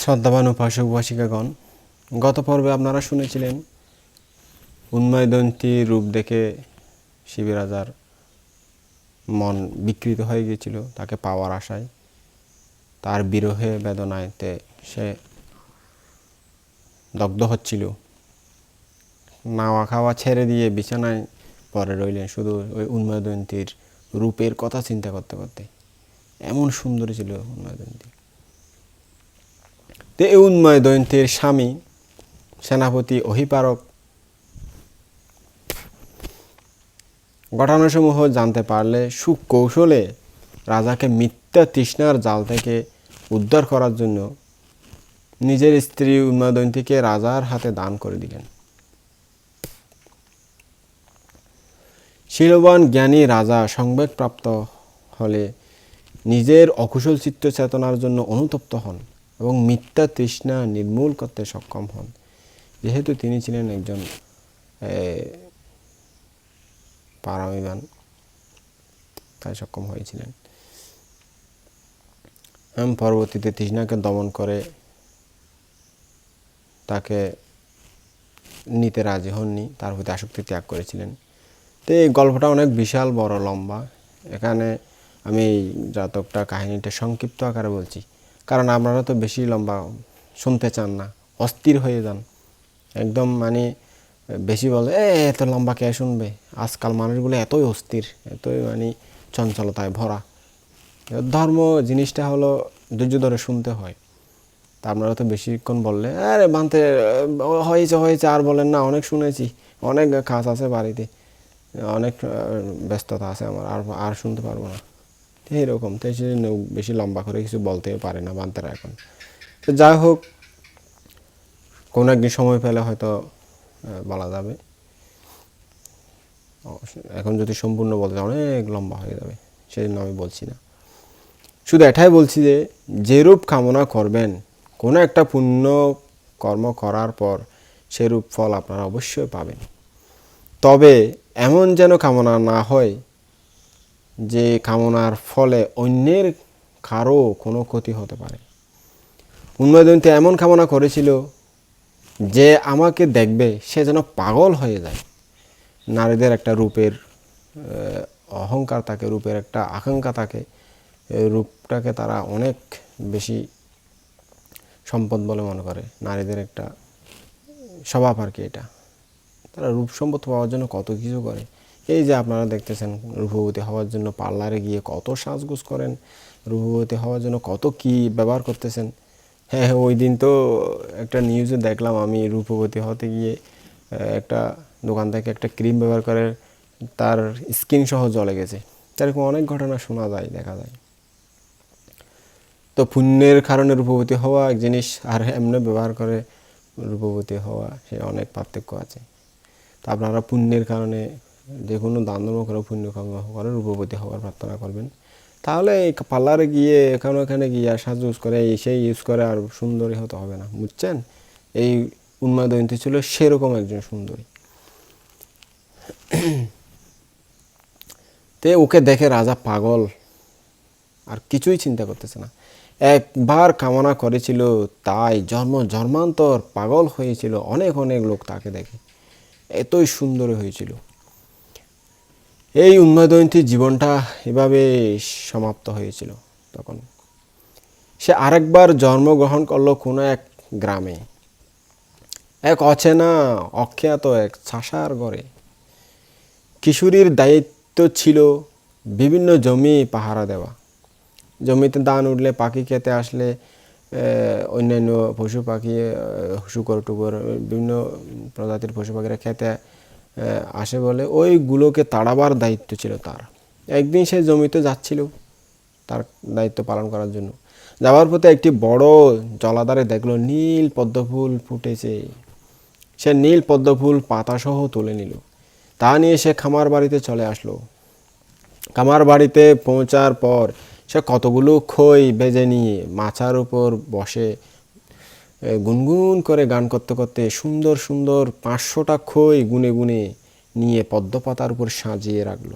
শ্রদ্ধাবান উপাসক উপাসিকাগণ গত পর্বে আপনারা শুনেছিলেন উন্ময়দন্তী রূপ দেখে শিবিরাজার মন বিকৃত হয়ে গিয়েছিল তাকে পাওয়ার আশায়। তার বিরহে বেদনায়তে সে দগ্ধ হচ্ছিল। নাওয়া খাওয়া ছেড়ে দিয়ে বিছানায় পরে রইলেন শুধু ওই উন্ময়দন্তীর রূপের কথা চিন্তা করতে করতে। এমন সুন্দরী ছিল উন্ময়দন্তী তো এই উন্ময় দৈন্তের স্বামী, সেনাপতি অহিপারক ঘটনাসমূহ জানতে পারলে সুকৌশলে রাজাকে মিথ্যা তৃষ্ণার জাল থেকে উদ্ধার করার জন্য নিজের স্ত্রী উন্মাদন্তীকে রাজার হাতে দান করে দিলেন। শিলবান জ্ঞানী রাজা সংবেদপ্রাপ্ত হলে নিজের অকুশল চিত্ত চেতনার জন্য অনুতপ্ত হন। এবং মিথ্যা তৃষ্ণা নির্মূল করতে সক্ষম হন। যেহেতু তিনি ছিলেন একজন পারমিবান তাই সক্ষম হয়েছিলেন। এবং পরবর্তীতে তৃষ্ণাকে দমন করে তাকে নিতে রাজি হননি, তার প্রতি আসক্তি ত্যাগ করেছিলেন। তো এই গল্পটা অনেক বিশাল, বড়, লম্বা। এখানে আমি জাতকটা কাহিনীটা সংক্ষিপ্ত আকারে বলছি। কারণ আপনারা তো বেশি লম্বা শুনতে চান না, অস্থির হয়ে যান। একদম মানে বেশি বলে, এ, এত লম্বা কে শুনবে? আজকাল মানুষগুলো এতই অস্থির, এতই মানে চঞ্চলতায় ভরা। ধর্ম জিনিসটা হলো ধৈর্য ধরে শুনতে হয়। তা আপনারা তো বেশিক্ষণ বললে, আরে বানতে, হয়েছে হয়েছে, আর বলেন না, অনেক শুনেছি, অনেক কাজ আছে বাড়িতে, অনেক ব্যস্ততা আছে আমার, আর আর শুনতে পারব না। তো এইরকম তো সেই জন্য বেশি লম্বা করে কিছু বলতে পারে না বান্তারা এখন। তো যাই হোক, কোনো একদিন সময় পেলে হয়তো বলা যাবে। এখন যদি সম্পূর্ণ বলতে অনেক লম্বা হয়ে যাবে সেই জন্য আমি বলছি না। শুধু এটাই বলছি যে, যেরূপ কামনা করবেন, কোনো একটা পুণ্য কর্ম করার পর সেরূপ ফল আপনারা অবশ্যই পাবেন। তবে এমন যেন কামনা না হয় যে কামনার ফলে অন্যের কারও কোনো ক্ষতি হতে পারে। উন্ময়দন্তী এমন কামনা করেছিল যে আমাকে দেখবে সে যেন পাগল হয়ে যায়। নারীদের একটা রূপের অহংকার থাকে রূপের একটা আকাঙ্ক্ষা থাকে রূপটাকে তারা অনেক বেশি সম্পদ বলে মনে করে। নারীদের একটা স্বভাব আর কি এটা। তারা রূপ সম্পদ পাওয়ার জন্য কত কিছু করে। এই যে আপনারা দেখতেছেন রূপবতী হওয়ার জন্য পার্লারে গিয়ে কত সাজগোজ করেন রূপবতী হওয়ার জন্য কত কি ব্যবহার করতেছেন। হ্যাঁ হ্যাঁ ওই দিন তো একটা নিউজে দেখলাম আমি রূপবতী হতে গিয়ে একটা দোকান থেকে একটা ক্রিম ব্যবহার করে তার স্কিন সহ জ্বলে গেছে। এরকম অনেক ঘটনা শোনা যায়, দেখা যায়। তো পুণ্যের কারণে রূপবতী হওয়া এক জিনিস, আর এমনি ব্যবহার করে রূপবতী হওয়া সে অনেক পার্থক্য আছে। তো আপনারা পুণ্যের কারণে যে কোনো দান ধর্ম করে পুণ্য কর্ম করে রূপবতী হওয়ার প্রার্থনা করবেন। তাহলে এই পার্লারে গিয়ে এখানে ওখানে গিয়ে সাজ ইউজ করে, এই সেই ইউজ করে আর সুন্দরী হতে হবে না, বুঝছেন? এই উন্মাদয়ন্তী ছিল সেরকম একজন সুন্দরী। তে ওকে দেখে রাজা পাগল, আর কিছুই চিন্তা করতেছে না। একবার কামনা করেছিল, তাই জন্ম জন্মান্তর পাগল হয়েছিল, অনেক অনেক লোক তাকে দেখে। এতই সুন্দর হয়েছিল। এই উন্মাদয়ন্তীর জীবনটা এভাবে সমাপ্ত হয়েছিল তখন। সে আরেকবার জন্মগ্রহণ করল কোনো এক গ্রামে। এক অচেনা, অখ্যাত এক চাষার ঘরে। কিশোরীর দায়িত্ব ছিল বিভিন্ন জমি পাহারা দেওয়া। জমিতে ধান উঠলে পাখি খেতে আসলে অন্যান্য পশু পাখি শুকর টুকর, বিভিন্ন প্রজাতির পশু পাখিরা খেতে আসে বলে, ওইগুলোকে তাড়াবার দায়িত্ব ছিল তার। একদিন সে জমিতে যাচ্ছিল তার দায়িত্ব পালন করার জন্য। যাওয়ার পথে একটি বড় জলাধারে দেখল নীল পদ্মফুল ফুটেছে। সে নীল পদ্মফুল পাতাসহ তুলে নিল। তা নিয়ে সে খামার বাড়িতে চলে আসলো। খামার বাড়িতে পৌঁছার পর সে কতগুলো খই বেজে নিয়ে মাছার উপর বসে গুনগুন করে গান করতে করতে সুন্দর সুন্দর পাঁচশোটা খই গুনে গুনে নিয়ে পদ্মপাতার উপর সাজিয়ে রাখল।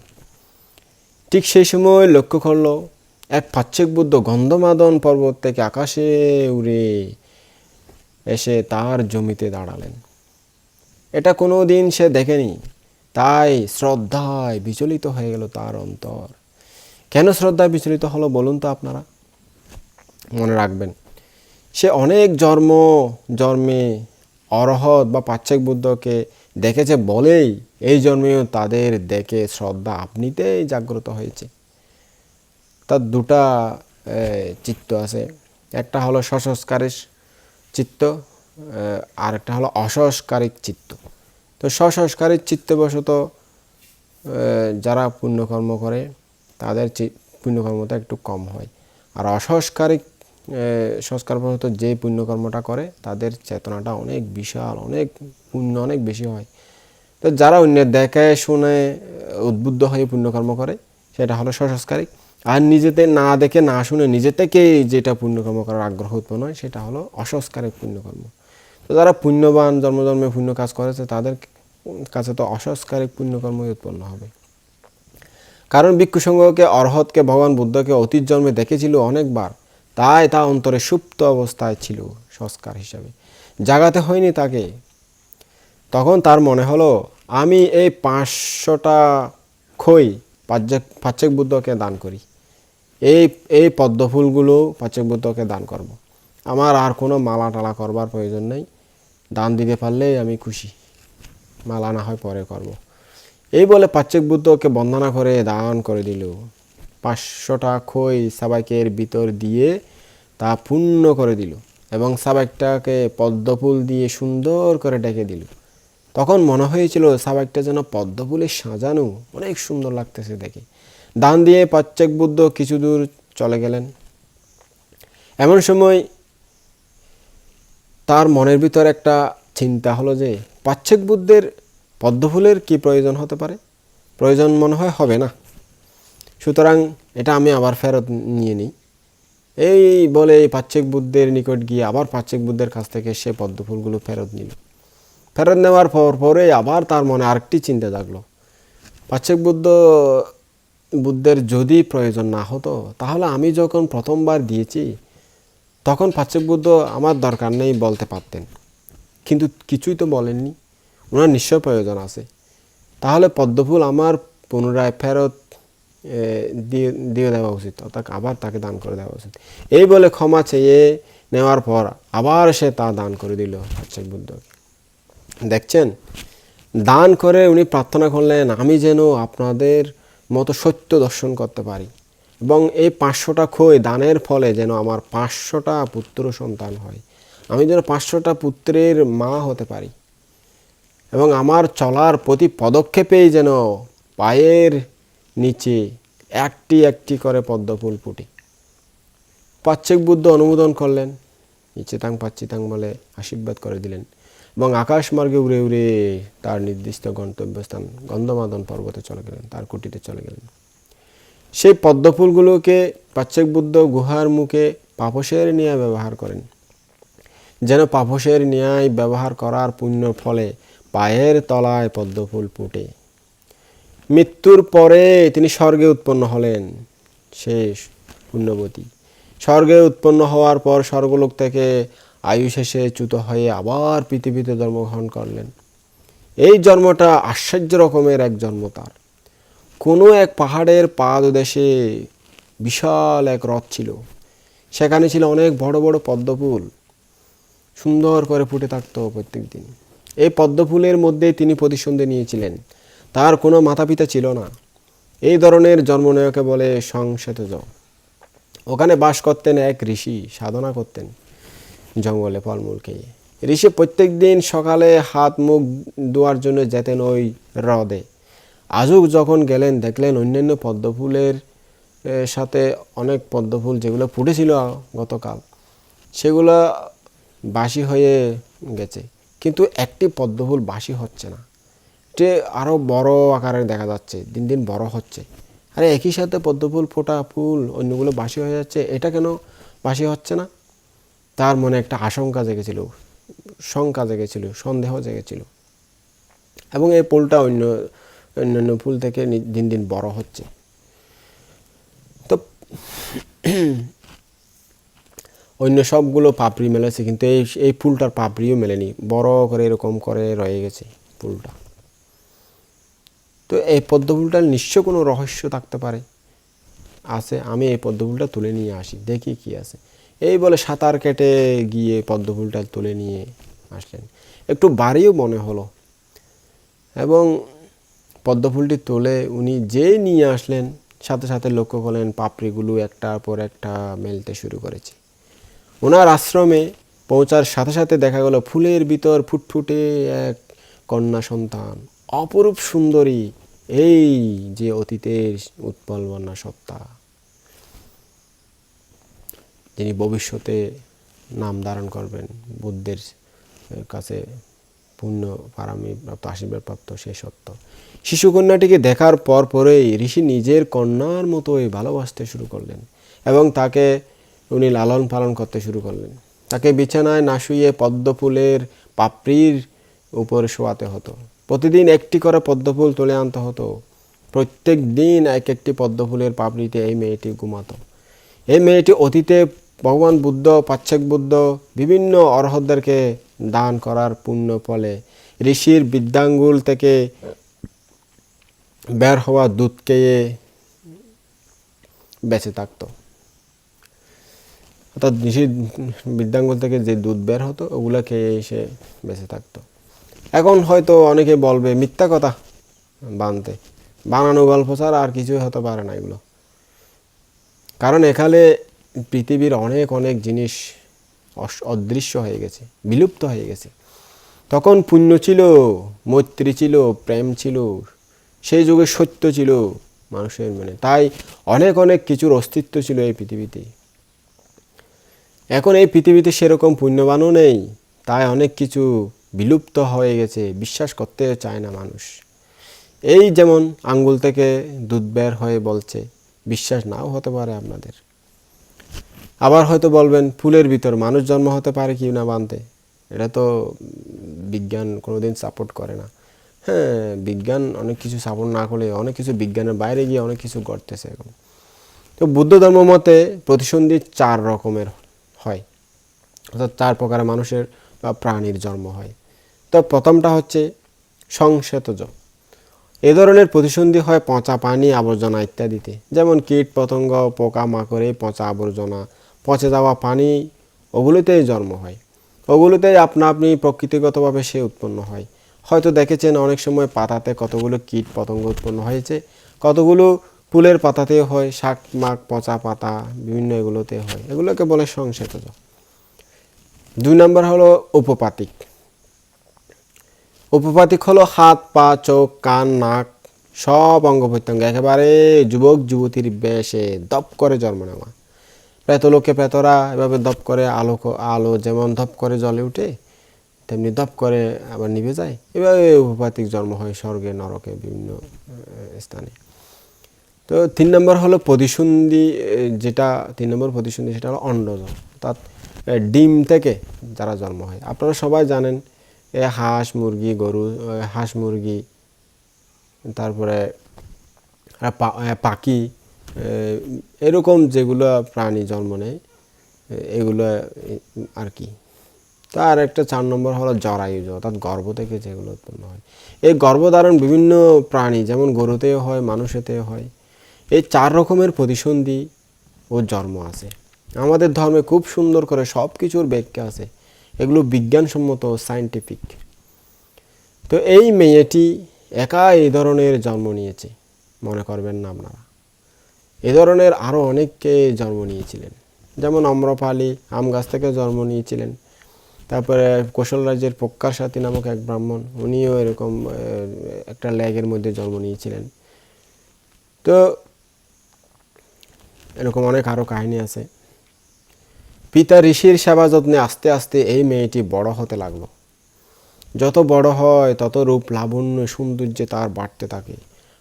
ঠিক সেই সময় লক্ষ্য করল, এক পাচ্ছেক বুদ্ধ গন্ধমাদন পর্বত থেকে আকাশে উড়ে এসে তার জমিতে দাঁড়ালেন। এটা কোনো দিন সে দেখেনি, তাই শ্রদ্ধায় বিচলিত হয়ে গেল তার অন্তর। কেন শ্রদ্ধায় বিচলিত হলো বলুন তো আপনারা? মনে রাখবেন সে অনেক জন্ম, জন্মে অরহত বা পাচ্ছেক বুদ্ধকে দেখেছে বলেই এই জন্মেও তাদের দেখে শ্রদ্ধা আপনিতেই জাগ্রত হয়েছে। তার দুটা চিত্ত আছে। একটা হলো সংস্কারের চিত্ত আর একটা হলো অসংস্কারিক চিত্ত। তো সংস্কারিক চিত্তবশত যারা পুণ্যকর্ম করে, তাদের পুণ্যকর্মটা একটু কম হয়। আর অসংস্কারিক এ, সংস্কারবশত যে পুণ্যকর্মটা করে তাদের চেতনাটা অনেক বিশাল অনেক পুণ্য অনেক বেশি হয়। তো যারা অন্যের দেখে শুনে উদ্বুদ্ধ হয়ে পুণ্যকর্ম করে সেটা হলো সংস্কারিক আর নিজেতে না দেখে না শুনে নিজে থেকেই যেটা পুণ্যকর্ম করার আগ্রহ উৎপন্ন হয় সেটা হলো অসংস্কারিক পুণ্যকর্ম। তো যারা পুণ্যবান জন্ম জন্মে পুণ্য কাজ করেছে তাদের কাছে তো অসংস্কারিক পুণ্যকর্মই উৎপন্ন হবে। কারণ ভিক্ষু সংঘকে অরহতকে ভগবান বুদ্ধকে অতীত জন্মে দেখেছিল অনেকবার। তাই তা অন্তরে সুপ্ত অবস্থায় ছিল সংস্কার হিসাবে। জাগাতে হয়নি তাকে। তখন তার মনে হলো, আমি এই পাঁচশোটা খই পাচ্ছেক বুদ্ধকে দান করি। এই এই পদ্মফুলগুলো পাচ্ছেক বুদ্ধকে দান করব। আমার আর কোনো মালা টালা করবার প্রয়োজন নেই। দান দিতে পারলেই আমি খুশি। মালা না হয় পরে করব। এই বলে পাচ্ছেক বুদ্ধকে বন্দনা করে দান করে দিল। পাঁচশোটা খই সাবাইকের ভিতর দিয়ে তা পূর্ণ করে দিল এবং সাবাইকটাকে পদ্মফুল দিয়ে সুন্দর করে ডেকে দিল। তখন মনে হয়েছিল সাবাইকটা যেন পদ্মফুলে সাজানো অনেক সুন্দর লাগতেছে দেখে। দান দিয়ে পাচ্ছেক বুদ্ধ কিছু দূর চলে গেলেন। এমন সময় তার মনের ভিতর একটা চিন্তা হলো যে পাচ্ছেক বুদ্ধের পদ্মফুলের কি প্রয়োজন হতে পারে? প্রয়োজন মনে হয় হবে না। সুতরাং এটা আমি আবার ফেরত নিয়ে নিই। এই বলে পাচ্ছেক বুদ্ধের নিকট গিয়ে আবার পাচ্ছেক বুদ্ধের কাছ থেকে সে পদ্মফুলগুলো ফেরত নিল। ফেরত নেওয়ার পর পরে আবার তার মনে আরেকটি চিন্তা জাগলো। পাচ্ছেক বুদ্ধ, বুদ্ধের যদি প্রয়োজন না হতো, তাহলে আমি যখন প্রথমবার দিয়েছি তখন পাচ্ছেক বুদ্ধ আমার দরকার নেই বলতে পারতেন। কিন্তু কিছুই তো বলেননি। ওনার নিশ্চয় প্রয়োজন আছে। তাহলে পদ্মফুল আমার পুনরায় ফেরত দিয়ে দিয়ে দেওয়া উচিত, অর্থাৎ আবার তাকে দান করে দেওয়া উচিত। এই বলে ক্ষমা চেয়ে নেওয়ার পর আবার সে তা দান করে দিল পাচ্ছেক বুদ্ধকে দেখছেন? দান করে উনি প্রার্থনা করলেন, আমি যেন আপনাদের মতো সত্য দর্শন করতে পারি। এবং এই পাঁচশোটা খই দানের ফলে যেন আমার পাঁচশোটা পুত্র সন্তান হয়। আমি যেন পাঁচশোটা পুত্রের মা হতে পারি। এবং আমার চলার প্রতি পদক্ষেপেই যেন পায়ের নিচে একটি একটি করে পদ্মফুল ফুটে। পাচ্ছেক বুদ্ধ অনুমোদন করলেন ইচ্ছেতাং পাচ্ছিতাং বলে আশীর্বাদ করে দিলেন এবং আকাশ মার্গে উড়ে উড়ে তার নির্দিষ্ট গন্তব্যস্থান গন্ধমাদন পর্বতে চলে গেলেন, তার কুটিতে চলে গেলেন। সেই পদ্মফুলগুলোকে পাচ্ছেক বুদ্ধ গুহার মুখে পাপসের নিয়ে ব্যবহার করেন। যেন পাপসের ন্যায় ব্যবহার করার পুণ্য ফলে পায়ের তলায় পদ্মফুল ফুটে। মৃত্যুর পরে তিনি স্বর্গে উৎপন্ন হলেন। শেষ পুণ্যবতী। স্বর্গে উৎপন্ন হওয়ার পর স্বর্গলোক থেকে আয়ু শেষে চ্যুত হয়ে আবার পৃথিবীতে জন্মগ্রহণ করলেন। এই জন্মটা আশ্চর্য রকমের এক জন্ম তার। কোনো এক পাহাড়ের পাদ পাদদেশে বিশাল এক হ্রদ ছিল। সেখানে ছিল অনেক বড় বড় পদ্মফুল। সুন্দর করে ফুটে থাকতো প্রত্যেক দিন এই পদ্মফুলের মধ্যে তিনি প্রতিসন্ধি নিয়েছিলেন। তার কোনো মাতা পিতা ছিল না। এই ধরনের জন্ম নেওয়াকে বলে সংসেতজ ওখানে বাস করতেন এক ঋষি, সাধনা করতেন জঙ্গলে ফলমূল খেয়ে ঋষি প্রত্যেক দিন সকালে হাত মুখ ধোয়ার জন্য যেতেন ওই হ্রদে। আজুক যখন গেলেন, দেখলেন অন্যান্য পদ্মফুলের সাথে অনেক পদ্মফুল যেগুলো ফুটেছিল গতকাল, সেগুলো বাসি হয়ে গেছে। কিন্তু একটি পদ্মফুল বাসি হচ্ছে না। যে আরও বড় আকারে দেখা যাচ্ছে, দিন দিন বড় হচ্ছে। আরে একই সাথে পদ্মফুল, ফোটা ফুল, অন্যগুলো বাসি হয়ে যাচ্ছে, এটা কেন বাসি হচ্ছে না? তার মনে একটা আশঙ্কা জেগেছিল, শঙ্কা জেগেছিল, সন্দেহ জেগেছিল। এবং এই ফুলটা অন্য, অন্যান্য ফুল থেকে দিন দিন বড় হচ্ছে। তো অন্য সবগুলো পাপড়ি মেলেছে, কিন্তু এই এই ফুলটার পাপড়িও মেলেনি, বড় করে এরকম করে রয়ে গেছে ফুলটা। তো এই পদ্ম ফুলটার নিশ্চয় কোনো রহস্য থাকতে পারে। আছে, আমি এই পদ্মফুলটা তুলে নিয়ে আসি, দেখি কি আছে। এই বলে সাঁতার কেটে গিয়ে পদ্মফুলটা তুলে নিয়ে আসলেন। একটু বাড়িও মনে হলো। এবং পদ্ম ফুলটি তুলে উনি যেই নিয়ে আসলেন, সাথে সাথে লক্ষ্য করলেন পাপড়িগুলো একটার পর একটা মেলতে শুরু করেছে। ওনার আশ্রমে পৌঁছার সাথে সাথে দেখা গেল ফুলের ভিতর ফুটফুটে এক কন্যা সন্তান, অপরূপ সুন্দরী এই যে অতীতের উৎপল বন্যা সত্তা, যিনি ভবিষ্যতে নাম ধারণ করবেন, বুদ্ধের কাছে পূর্ণ পারামি প্রাপ্ত, আশীর্বাদ প্রাপ্ত সেই সত্য। শিশুকন্যাটিকে দেখার পর পরেই ঋষি নিজের কন্যার মতোই ভালোবাসতে শুরু করলেন এবং তাকে উনি লালন পালন করতে শুরু করলেন। তাকে বিছানায় না শুয়ে পদ্মফুলের পাপড়ির উপরে শোয়াতে হতো। প্রতিদিন একটি করে পদ্মফুল তুলে আনতে হতো। প্রত্যেক দিন এক একটি পদ্মফুলের পাপড়িতে এই মেয়েটি ঘুমাতো। এই মেয়েটি অতীতে ভগবান বুদ্ধ পাচ্ছেক বুদ্ধ, বিভিন্ন অরহতদেরকে দান করার পুণ্য ফলে ঋষির বিদ্যাঙ্গুল থেকে বের হওয়া দুধ খেয়ে বেঁচে থাকতো। অর্থাৎ ঋষির বিদ্যাঙ্গুল থেকে যে দুধ বের হতো ওগুলো খেয়ে এসে বেঁচে থাকতো। এখন হয়তো অনেকে বলবে, মিথ্যা কথা বানতে। বানানো গল্প ছাড়া আর কিছুই হতে পারে না এগুলো। কারণ এখানে পৃথিবীর অনেক অনেক জিনিস অদৃশ্য হয়ে গেছে, বিলুপ্ত হয়ে গেছে। তখন পুণ্য ছিল, মৈত্রী ছিল, প্রেম ছিল, সেই যুগে সত্য ছিল মানুষের মনে। তাই অনেক অনেক কিছুর অস্তিত্ব ছিল এই পৃথিবীতে। এখন এই পৃথিবীতে সেরকম পুণ্যবানও নেই, তাই অনেক কিছু বিলুপ্ত হয়ে গেছে, বিশ্বাস করতে চায় না মানুষ। এই যেমন আঙ্গুল থেকে দুধ বের হয়ে বলছে, বিশ্বাস নাও হতে পারে আপনাদের। আবার হয়তো বলবেন, ফুলের ভিতর মানুষ জন্ম হতে পারে কি না বানতে? এটা তো বিজ্ঞান কোনোদিন সাপোর্ট করে না। হ্যাঁ বিজ্ঞান অনেক কিছু সাপোর্ট না করলে, অনেক কিছু বিজ্ঞানের বাইরে গিয়ে অনেক কিছু ঘটতেছে এখন। তো বুদ্ধ ধর্ম মতে প্রতিসন্ধি চার রকমের হয়। অর্থাৎ চার প্রকারের মানুষের বা প্রাণীর জন্ম হয়। তো প্রথমটা হচ্ছে সংশ্বেতজ। এ ধরনের প্রতিসন্ধি হয় পচা পানি, আবর্জনা ইত্যাদিতে। যেমন কীট, পতঙ্গ, পোকা, মাকড়ে পচা আবর্জনা, পচে যাওয়া পানি, ওগুলোতেই জন্ম হয়। ওগুলোতেই আপনা আপনি প্রকৃতিগতভাবে সে উৎপন্ন হয়। হয়তো দেখেছেন অনেক সময় পাতাতে কতগুলো কীট, পতঙ্গ উৎপন্ন হয়েছে। কতগুলো ফুলের পাতাতে হয়, শাক, মাক, পচা পাতা, বিভিন্ন এগুলোতে হয়। এগুলোকে বলে সংশ্বেতজ। দুই নম্বর হলো উপপাতিক। উপপাতিক হলো হাত, পা, চোখ, কান, নাক, সব অঙ্গ প্রত্যঙ্গ। একেবারে যুবক, যুবতীর বেশে দপ করে জন্ম নেওয়া। প্রেতলোকে প্রেতরা এভাবে দপ করে আলো আলো যেমন দপ করে জলে উঠে, তেমনি দপ করে আবার নিভে যায়। এভাবে উপপাতিক জন্ম হয় স্বর্গে, নরকে বিভিন্ন স্থানে। তো তিন নম্বর হলো প্রতিসন্ধি যেটা, তিন নম্বর প্রতিসন্ধি সেটা হলো অন্ডজ অর্থাৎ ডিম থেকে যারা জন্ম হয়। আপনারা সবাই জানেন হাঁস, মুরগি, গরু হাঁস, মুরগি, তারপরে পাখি এরকম যেগুলো প্রাণী জন্ম নেয় এগুলো আর কি। তার একটা চার নম্বর হলো জরায়ুজ, অর্থাৎ গর্ভ থেকে যেগুলো উৎপন্ন হয়। এই গর্ভধারণ বিভিন্ন প্রাণী, যেমন গরুতেও হয়, মানুষেতেও হয়, এই চার রকমের প্রতিসন্ধি ও জন্ম আছে। আমাদের ধর্মে খুব সুন্দর করে সব কিছুর ব্যাখ্যা আছে। এগুলো বিজ্ঞানসম্মত সায়েন্টিফিক তো এই মেয়েটি একা এই ধরনের জন্ম নিয়েছে, মনে করবেন না আপনারা। এ ধরনের আরও অনেককে জন্ম নিয়েছিলেন। যেমন অম্রপালি আম গাছ থেকে জন্ম নিয়েছিলেন। তারপরে কৌশল রাজ্যের পক্কার সাথী নামক এক ব্রাহ্মণ, উনিও এরকম একটা ল্যাগের মধ্যে জন্ম নিয়েছিলেন। তো এরকম অনেক আরও কাহিনী আছে। পিতা ঋষির সেবা যত্নে আস্তে আস্তে এই মেয়েটি বড় হতে লাগল। যত বড় হয়, তত রূপ লাবণ্য সৌন্দর্যে তার বাড়তে থাকে।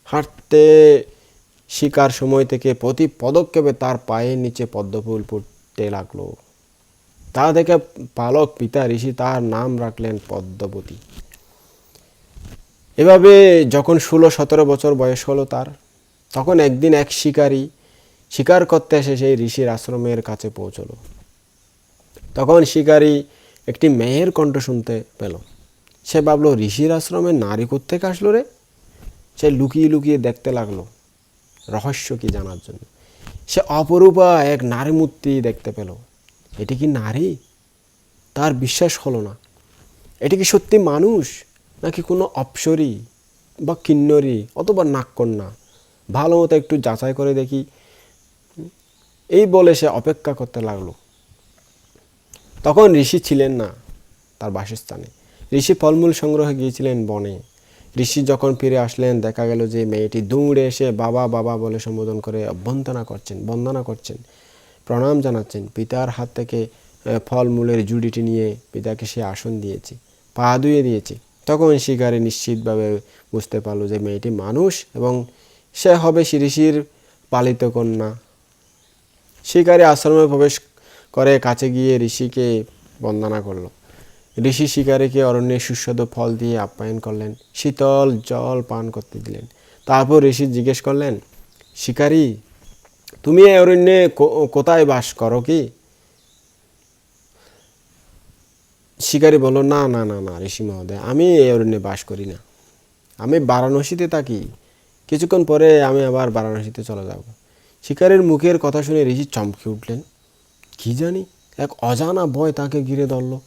হাঁটতে শিকার সময় থেকে প্রতি পদক্ষেপে তার পায়ের নিচে পদ্মফুল ফুটতে লাগল। তা দেখে পালক পিতা ঋষি তার নাম রাখলেন পদ্মবতী। এভাবে যখন ষোলো সতেরো বছর বয়স হলো তার, তখন একদিন এক শিকারী শিকার করতে এসে সেই ঋষির আশ্রমের কাছে পৌঁছলো। তখন শিকারী একটি মেয়ের কণ্ঠ শুনতে পেল। সে ভাবলো, ঋষির আশ্রমে নারী কোত্থেকে আসলো রে? সে লুকিয়ে লুকিয়ে দেখতে লাগল, রহস্য কি জানার জন্য। সে অপরূপা এক নারী মূর্তি দেখতে পেল। এটি কি নারী? তার বিশ্বাস হলো না। এটি কি সত্যি মানুষ, নাকি কোনো অপসরী বা কিন্নরী অথবা নাককন্যা ভালো মতো একটু যাচাই করে দেখি। এই বলে সে অপেক্ষা করতে লাগল। তখন ঋষি ছিলেন না তার বাসস্থানে। ঋষি ফলমূল সংগ্রহে গিয়েছিলেন বনে। ঋষি যখন ফিরে আসলেন, দেখা গেল যে মেয়েটি দৌড়ে এসে বাবা বাবা বলে সম্বোধন করে অভ্যন্তনা করছেন, বন্দনা করছেন, প্রণাম জানাচ্ছেন। পিতার হাত থেকে ফলমূলের জুড়িটি নিয়ে পিতাকে সে আসন দিয়েছে, পা ধুয়ে দিয়েছে। তখন শিকারে নিশ্চিতভাবে বুঝতে পারল যে মেয়েটি মানুষ এবং সে হবে ঋষির পালিত কন্যা। শিকারী আশ্রমে প্রবেশ করে কাছে গিয়ে ঋষিকে বন্দনা করল। ঋষি শিকারীকে অরণ্যে সুস্বাদু ফল দিয়ে আপ্যায়ন করলেন, শীতল জল পান করতে দিলেন। তারপর ঋষি জিজ্ঞেস করলেন, শিকারী, তুমি এই অরণ্যে কোথায় বাস করো কি? শিকারী বলল, না না না না, ঋষি মহোদয়, আমি এই অরণ্যে বাস করি না। আমি বারাণসীতে থাকি। কিছুক্ষণ পরে আমি আবার বারাণসীতে চলে যাব। শিকারের মুখের কথা শুনে ঋষি চমকে উঠলেন। কি জানি? এক অজানা ভয় তাকে ঘিরে ধরল।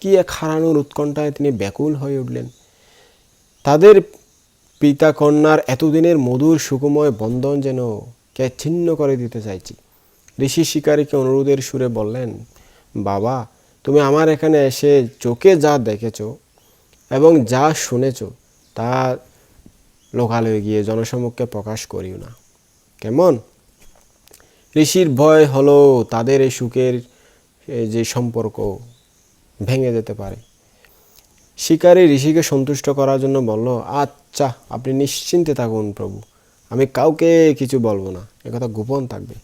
কি এক হারানোর উৎকণ্ঠায় তিনি ব্যাকুল হয়ে উঠলেন। তাদের পিতা কন্যার এতদিনের মধুর সুকুময় বন্ধন যেন কে ছিন্ন করে দিতে চাইছি। ঋষি শিকারীকে অনুরোধের সুরে বললেন, বাবা, তুমি আমার এখানে এসে চোখে যা দেখেছ এবং যা শুনেছ তা লোকালয়ে গিয়ে জনসমক্ষে প্রকাশ করিও না। কেমন? ঋষির ভয় হলো তাদের এই সুখের যে সম্পর্ক ভেঙে যেতে পারে। শিকারী ঋষিকে সন্তুষ্ট করার জন্য বলল আচ্ছা আপনি নিশ্চিন্তে থাকুন প্রভু। আমি কাউকে কিছু বলব না। একথা গোপন থাকবে।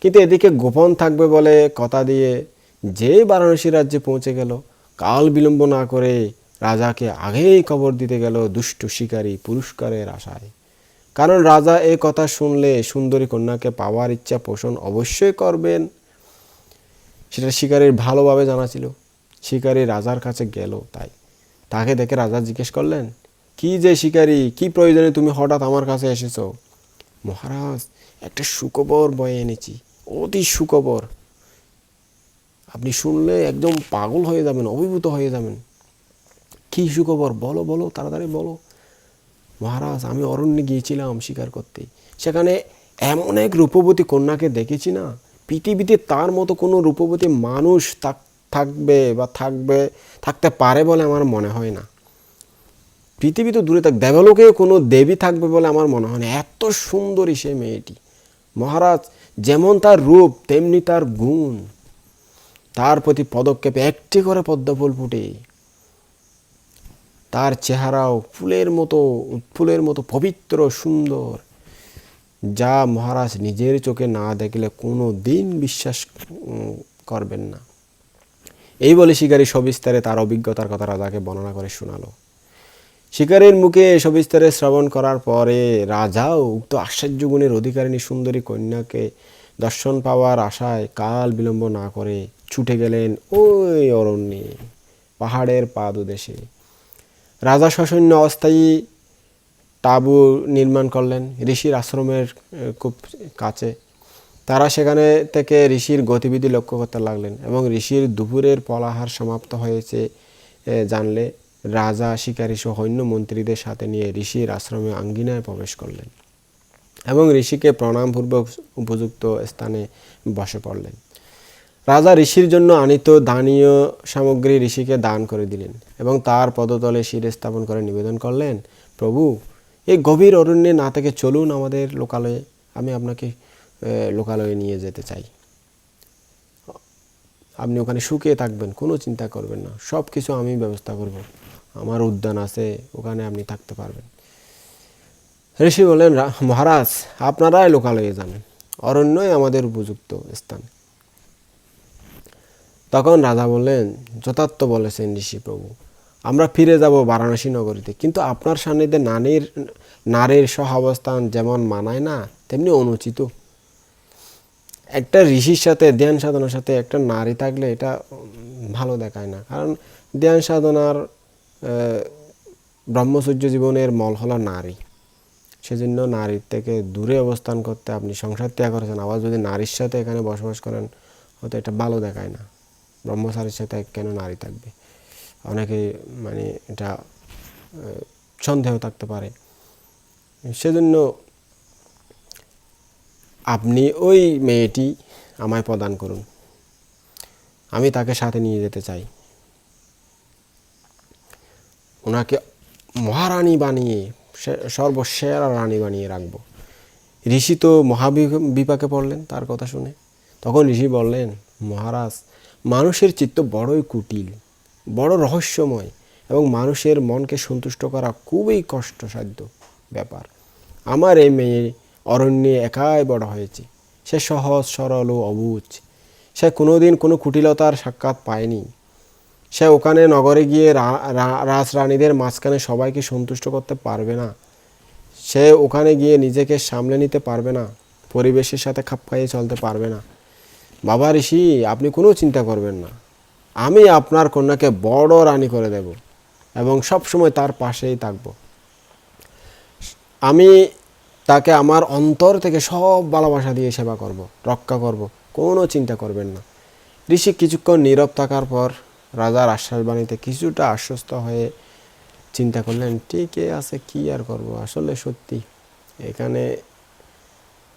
কিন্তু এদিকে গোপন থাকবে বলে কথা দিয়ে যেই বারাণসী রাজ্যে পৌঁছে গেল, কাল বিলম্ব না করে রাজাকে আগেই খবর দিতে গেল দুষ্ট শিকারী পুরস্কারের আশায়। কারণ রাজা এই কথা শুনলে সুন্দরী কন্যাকে পাওয়ার ইচ্ছা পোষণ অবশ্যই করবেন। সেটা শিকারীর ভালোভাবে জানা ছিল। শিকারী রাজার কাছে গেল তাই। তাকে দেখে রাজা জিজ্ঞেস করলেন, কি যে শিকারী? কি প্রয়োজনে তুমি হঠাৎ আমার কাছে এসেছ? মহারাজ, একটা সুখবর বয়ে এনেছি, অতি সুখবর। আপনি শুনলে একদম পাগল হয়ে যাবেন, অভিভূত হয়ে যাবেন। কি সুখবর? বলো বলো, তাড়াতাড়ি বলো। মহারাজ, আমি অরণ্যে গিয়েছিলাম শিকার করতে। সেখানে এমন এক রূপবতী কন্যাকে দেখেছি না? পৃথিবীতে তার মতো কোনো রূপবতী মানুষ থাক- থাকবে বা থাকবে, থাকতে পারে বলে আমার মনে হয় না। পৃথিবী তো দূরে থাক দেবলোকে কোনো দেবী থাকবে বলে আমার মনে হয় না। এত সুন্দরী সে মেয়েটি। মহারাজ, যেমন তার রূপ, তেমনি তার গুণ। তার প্রতি পদক্ষেপে একটি করে পদ্মফুল ফুটে। তার চেহারাও ফুলের মতো ফুলের মতো পবিত্র, সুন্দর। যা মহারাজ নিজের চোখে না দেখলে কোনো দিন বিশ্বাস করবেন না। এই বলে শিকারী সবিস্তারে তার অভিজ্ঞতার কথা রাজাকে বর্ণনা করে শোনালো। শিকারীর মুখে সবিস্তারে শ্রবণ করার পরে রাজাও উক্ত আশ্চর্য গুণের অধিকারিণী সুন্দরী কন্যাকে দর্শন পাওয়ার আশায় কাল বিলম্ব না করে ছুটে গেলেন ওই অরণ্যে, পাহাড়ের পাদদেশে। রাজা সসৈন্য অস্থায়ী তাঁবু নির্মাণ করলেন ঋষির আশ্রমের খুব কাছে। তারা সেখানে থেকে ঋষির গতিবিধি লক্ষ্য করতে লাগলেন এবং ঋষির দুপুরের পলাহার সমাপ্ত হয়েছে জানলে রাজা শিকারী সহ অন্য মন্ত্রীদের সাথে নিয়ে ঋষির আশ্রমে আঙ্গিনায় প্রবেশ করলেন এবং ঋষিকে প্রণামপূর্বক উপযুক্ত স্থানে বসে পড়লেন। রাজা ঋষির জন্য আনিত দানীয় সামগ্রী ঋষিকে দান করে দিলেন এবং তার পদতলে শিরে স্থাপন করে নিবেদন করলেন, প্রভু এই গভীর অরণ্যে না থেকে চলুন আমাদের লোকালয়ে, আমি আপনাকে লোকালয়ে নিয়ে যেতে চাই। আপনি ওখানে সুখে থাকবেন, কোনো চিন্তা করবেন না সব কিছু আমি ব্যবস্থা করব। আমার উদ্যান আছে, ওখানে আপনি থাকতে পারবেন। ঋষি বললেন মহারাজ, আপনারাই লোকালয়ে যান। অরণ্যই আমাদের উপযুক্ত স্থান। তখন রাজা বললেন, যথার্থ বলেছেন ঋষি প্রভু, আমরা ফিরে যাব বারাণসী নগরীতে। কিন্তু আপনার সান্নিধ্যে নারীর নারীর সহাবস্থান যেমন মানায় না, তেমনি অনুচিত। একটা ঋষির সাথে ধ্যান সাধনার সাথে একটা নারী থাকলে এটা ভালো দেখায় না। কারণ ধ্যান সাধনার ব্রহ্মচর্য জীবনের মল হলো নারী। সেজন্য নারীর থেকে দূরে অবস্থান করতে আপনি সংসার ত্যাগ করেছেন। আবার যদি নারীর সাথে এখানে বসবাস করেন, হয়তো এটা ভালো দেখায় না। ব্রহ্মচারীর সাথে কেন নারী থাকবে? অনেকে মানে এটা সন্দেহ থাকতে পারে। সেজন্য আপনি ওই মেয়েটি আমায় প্রদান করুন। আমি তাকে সাথে নিয়ে যেতে চাই। ওনাকে মহারানী বানিয়ে সর্বসেরা রানী বানিয়ে রাখব। ঋষি তো মহাবিপাকে পড়লেন তার কথা শুনে। তখন ঋষি বললেন, মহারাজ মানুষের চিত্ত বড়ই কুটিল, বড় রহস্যময় এবং মানুষের মনকে সন্তুষ্ট করা খুবই কষ্টসাধ্য ব্যাপার। আমার এই মেয়ে অরণ্যে একাই বড় হয়েছে। সে সহজ, সরল ও অবুজ। সে কোনোদিন কোনো কুটিলতার সাক্ষাৎ পায়নি। সে ওখানে নগরে গিয়ে রাজরানীদের মাঝখানে সবাইকে সন্তুষ্ট করতে পারবে না। সে ওখানে গিয়ে নিজেকে সামলে নিতে পারবে না। পরিবেশের সাথে খাপ খাইয়ে চলতে পারবে না। বাবা ঋষি, আপনি কোনো চিন্তা করবেন না। আমি আপনার কন্যাকে বড় রানী করে দেব এবং সব সময় তার পাশেই থাকব। আমি তাকে আমার অন্তর থেকে সব ভালোবাসা দিয়ে সেবা করব, রক্ষা করব, কোনো চিন্তা করবেন না। ঋষি কিছুক্ষণ নীরব থাকার পর রাজার আশ্বাস বাণীতে কিছুটা আশ্বস্ত হয়ে চিন্তা করলেন ঠিকই আছে, কি আর করব? আসলে সত্যি, এখানে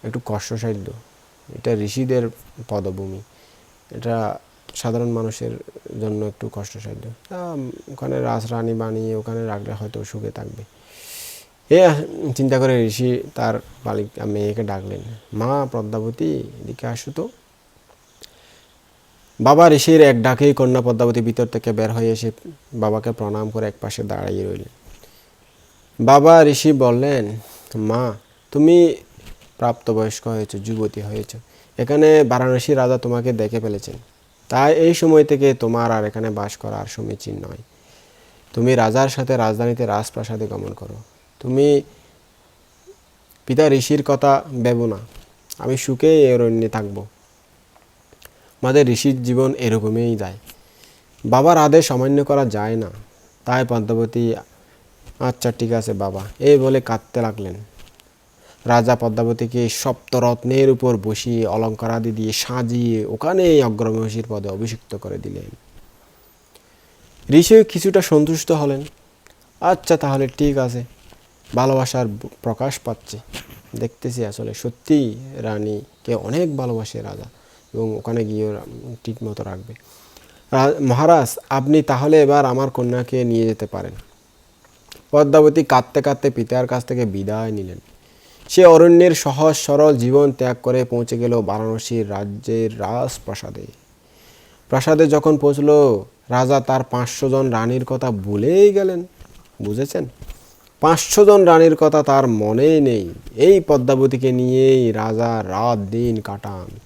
একটু কষ্টসাধ্য এটা ঋষিদের পদভূমি। এটা সাধারণ মানুষের জন্য একটু কষ্টসাধ্য। ওখানে রাজরানী বানিয়ে, ওখানে রাখলে হয়তো সুখে থাকবে। এ, চিন্তা করে ঋষি তার বালিকা মেয়েকে ডাকলেন, মা পদ্মাবতী, এদিকে আসো তো। বাবা ঋষির এক ডাকেই কন্যা পদ্মাবতী ভিতর থেকে বের হয়ে এসে বাবাকে প্রণাম করে এক পাশে দাঁড়িয়ে রইলেন। বাবা ঋষি বললেন, মা, তুমি প্রাপ্তবয়স্ক হয়েছ, যুবতী হয়েছ। এখানে বারাণসী রাজা তোমাকে দেখে ফেলেছেন। তাই এই সময় থেকে তোমার আর এখানে বাস করা আর সমীচীন নয়। তুমি রাজার সাথে রাজধানীতে রাজপ্রাসাদে গমন করো। তুমি পিতা ঋষির কথা ভেবো না। আমি সুখে অরণ্যে থাকব। আমাদের ঋষির জীবন এরকমই যায়। বাবার আদেশ সামান্য করা যায় না। তাই পদ্মাবতী আচ্ছা ঠিক আছে বাবা। এই বলে কাঁদতে লাগলেন। রাজা পদ্মাবতীকে সপ্তরত্নের উপর বসিয়ে অলঙ্কারাদি দিয়ে সাজিয়ে ওখানেই অগ্রমহিষীর পদে অভিষিক্ত করে দিলেন। ঋষি কিছুটা সন্তুষ্ট হলেন। আচ্ছা তাহলে ঠিক আছে, ভালোবাসার প্রকাশ পাচ্ছে। দেখতেছি আসলে সত্যি রানীকে অনেক ভালোবাসে রাজা এবং ওখানে গিয়ে ঠিক মতো রাখবে মহারাজ, আপনি তাহলে এবার আমার কন্যাকে নিয়ে যেতে পারেন। পদ্মাবতী কাঁদতে কাঁদতে পিতার কাছ থেকে বিদায় নিলেন। সে অরণ্যের সহজ সরল জীবন ত্যাগ করে পৌঁছে গেল বারাণসীর রাজ্যের রাজপ্রাসাদে। প্রাসাদে যখন পৌঁছল, রাজা তার পাঁচশো জন রানীর কথা ভুলেই গেলেন। বুঝেছেন? পাঁচশো জন রানীর কথা তার মনেই নেই। এই পদ্মাবতীকে নিয়েই রাজা রাত দিন কাটান।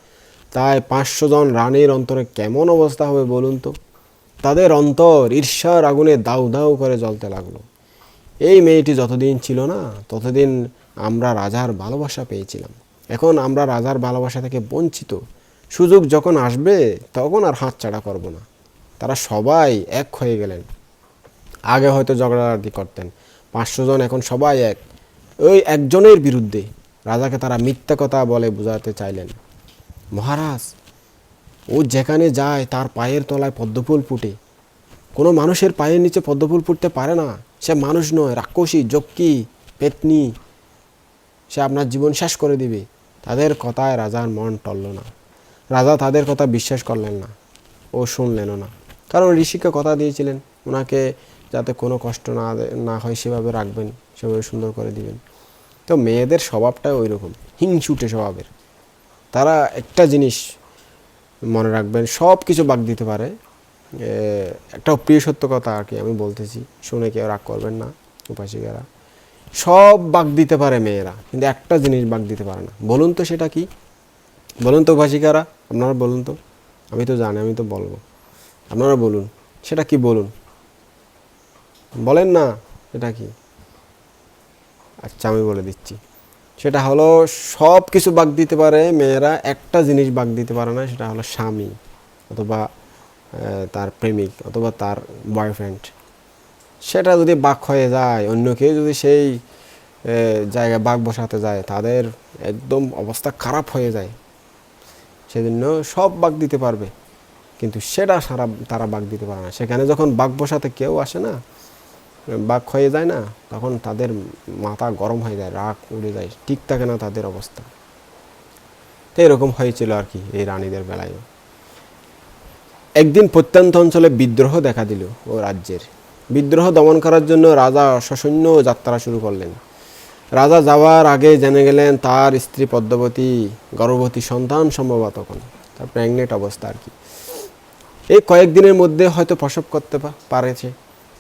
তাই পাঁচশো জন রানীর অন্তরে কেমন অবস্থা হবে বলুন তো? তাদের অন্তর ঈর্ষার আগুনে দাউ দাউ করে জ্বলতে লাগল। এই মেয়েটি যতদিন ছিল না, ততদিন আমরা রাজার ভালোবাসা পেয়েছিলাম। এখন আমরা রাজার ভালোবাসা থেকে বঞ্চিত। সুযোগ যখন আসবে, তখন আর হাত ছাড়া করব না। তারা সবাই এক হয়ে গেলেন। আগে হয়তো ঝগড়াঝাটি করতেন। পাঁচশো জন এখন সবাই এক। ওই একজনের বিরুদ্ধে রাজাকে তারা মিথ্যা কথা বলে বোঝাতে চাইলেন। মহারাজ, ও যেখানে যায় তার পায়ের তলায় পদ্মফুল ফুটে। কোনো মানুষের পায়ের নিচে পদ্মফুল ফুটতে পারে না। সে মানুষ নয়, রাক্ষসী, যক্ষী, পেতনি সে আপনার জীবন শেষ করে দিবে। তাদের কথায় রাজার মন টলল না। রাজা তাদের কথা বিশ্বাস করলেন না ও শুনলেনও না। কারণ ঋষিকে কথা দিয়েছিলেন, ওনাকে যাতে কোনো কষ্ট না না হয় সেভাবে রাখবেন, সেভাবে সুন্দর করে দিবেন। তো মেয়েদের স্বভাবটাই ওই রকম হিংসুটে স্বভাবের। তারা একটা জিনিস মনে রাখবেন, সব কিছু বাগ দিতে পারে। একটা প্রিয় সত্য কথা আর কি আমি বলতেছি, শুনে কেউ রাগ করবেন না, উপাসিকারা। সব বাগ দিতে পারে মেয়েরা, কিন্তু একটা জিনিস বাগ দিতে পারে না। বলুন তো সেটা কি? বলুন তো ভাষিকারা, আপনারা বলুন তো। আমি তো জানি, আমি তো বলব। আপনারা বলুন, সেটা কি বলুন? বলেন না সেটা কি? আচ্ছা আমি বলে দিচ্ছি। সেটা হলো, সব কিছু বাগ দিতে পারে মেয়েরা, একটা জিনিস বাগ দিতে পারে না, সেটা হলো স্বামী অথবা তার প্রেমিক অথবা তার বয়ফ্রেন্ড সেটা যদি বাক হয়ে যায়, অন্য কেউ যদি সেই জায়গায় বাঘ বসাতে যায়, তাদের একদম অবস্থা খারাপ হয়ে যায়। সেজন্য সব বাঘ দিতে পারবে। কিন্তু সেটা সারা, তারা বাঘ দিতে পারে না। সেখানে যখন বাঘ বসাতে কেউ আসে না বাঘ হয়ে যায় না, তখন তাদের মাথা গরম হয়ে যায়, রাগ উড়ে যায়। ঠিক থাকে না তাদের অবস্থা। তো এরকম হয়েছিল আর কি এই রানীদের বেলায় একদিন প্রত্যন্ত অঞ্চলে বিদ্রোহ দেখা দিল ও রাজ্যের। বিদ্রোহ দমন করার জন্য রাজা সসৈন্য যাত্রা শুরু করলেন। রাজা যাওয়ার আগে জেনে গেলেন তার স্ত্রী পদ্মবতী, গর্ভবতী সন্তান সম্ভবত তখন তার প্রেগনেন্ট অবস্থা আর কি। এই কয়েকদিনের মধ্যে হয়তো প্রসব করতে পারেছে।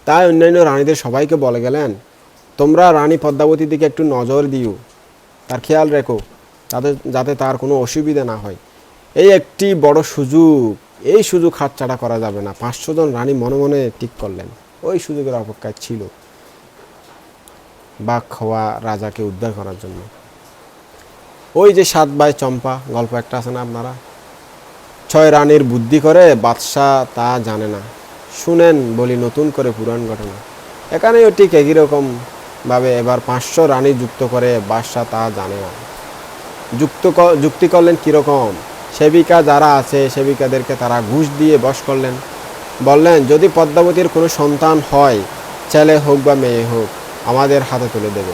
তাই অন্যান্য রানীদের সবাইকে বলে গেলেন, তোমরা রানী পদ্মাবতীর দিকে একটু নজর দিও। তার খেয়াল রেখো যাতে যাতে তার কোনো অসুবিধা না হয়। এই একটি বড় সুযোগ, এই সুযোগ হাতছাড়া করা যাবে না। পাঁচশো জন রানী মনে মনে ঠিক করলেন। ওই সুযোগের অপেক্ষায় ছিল। বাঘ খাওয়া রাজাকে উদ্ধার করার জন্য। ওই যে সাত ভাই চম্পা, গল্প একটা আছে না আপনারা? ছয় রানীর বুদ্ধি করে বাদশাহ তা জানে না। শুনেন বলি নতুন করে পুরাণ ঘটনা। এখানেও ঠিক একই রকম ভাবে এবার পাঁচশো রানী যুক্ত করে বাদশাহ তা জানে না। যুক্ত যুক্তি করলেন কীরকম? সেবিকা যারা আছে, সেবিকাদেরকে তারা ঘুষ দিয়ে বশ করলেন। বললেন, যদি পদ্মাবতীর কোনো সন্তান হয়, ছেলে হোক বা মেয়ে হোক, আমাদের হাতে তুলে দেবে।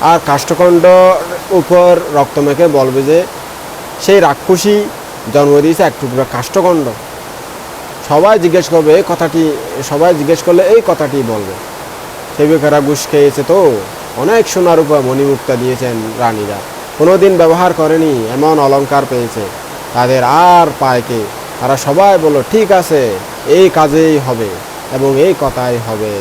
আর কাষ্ঠখণ্ড উপর রক্ত মেখে বলবে যে, সেই রাক্ষসী জন্ম দিয়েছে এক টুকরো কাষ্ঠখণ্ড। সবাই জিজ্ঞেস করবে, এই কথাটি সবাই জিজ্ঞেস করলে, এই কথাটি বলবে। সেবিকারা ঘুষ খেয়েছে তো। অনেক সোনার উপর মণিমুক্তা দিয়েছেন রানীরা। কোনোদিন ব্যবহার করেনি, এমন অলঙ্কার পেয়েছে। তাদের আর পায়কে। তারা সবাই বলল, ঠিক আছে। এই কাজেই হবে এবং এই কথাই হবে।